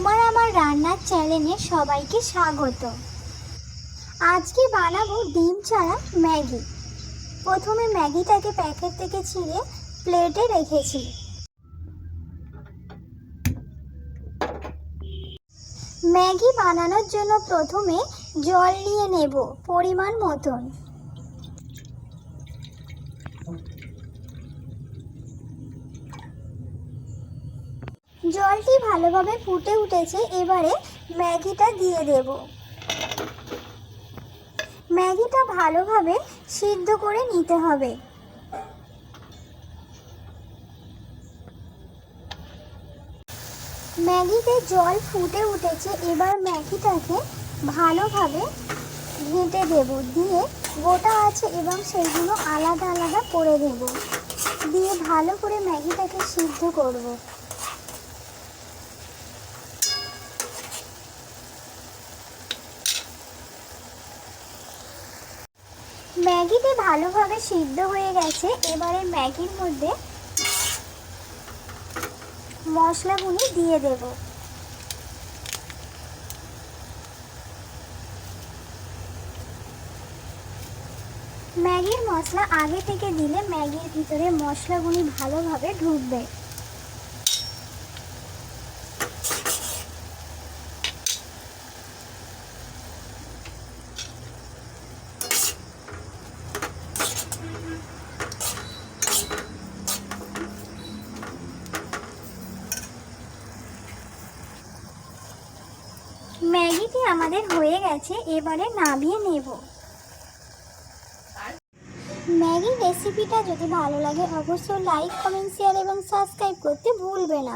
তোমার আমার রান্নার চ্যানেলে সবাইকে স্বাগত। আজকে বানাবো ডিম ছাড়া ম্যাগি। প্রথমে ম্যাগিটাকে প্যাকেট থেকে ছিঁড়ে প্লেটে রেখেছি। ম্যাগি বানানোর জন্য প্রথমে জল নিয়ে নেব পরিমাণ মতন। জলটি ভালোভাবে ফুটে উঠেছে, এবারে ম্যাগিটা দিয়ে দেব। ম্যাগিটা ভালোভাবে সিদ্ধ করে নিতে হবে। ম্যাগিতে জল ফুটে উঠেছে, এবার ম্যাগিটাকে ভালোভাবে ঘেঁটে দেব, দিয়ে গোটা আছে এবং সেইগুলো আলাদা আলাদা করে দেব। দিয়ে ভালো করে ম্যাগিটাকে সিদ্ধ করব। ম্যাগিতে ভালোভাবে সিদ্ধ হয়ে গেছে। এবারে ম্যাগির মধ্যে মশলাগুলি দিয়ে দেব। ম্যাগির মশলা আগে থেকে দিলে ম্যাগির ভিতরে মশলাগুলি ভালোভাবে ঢুকবে। ম্যাগিটি আমাদের হয়ে গেছে, এবারে নামিয়ে নেব। ম্যাগি রেসিপিটা যদি ভালো লাগে, অবশ্যই লাইক কমেন্ট শেয়ার এবং সাবস্ক্রাইব করতে ভুলবে না।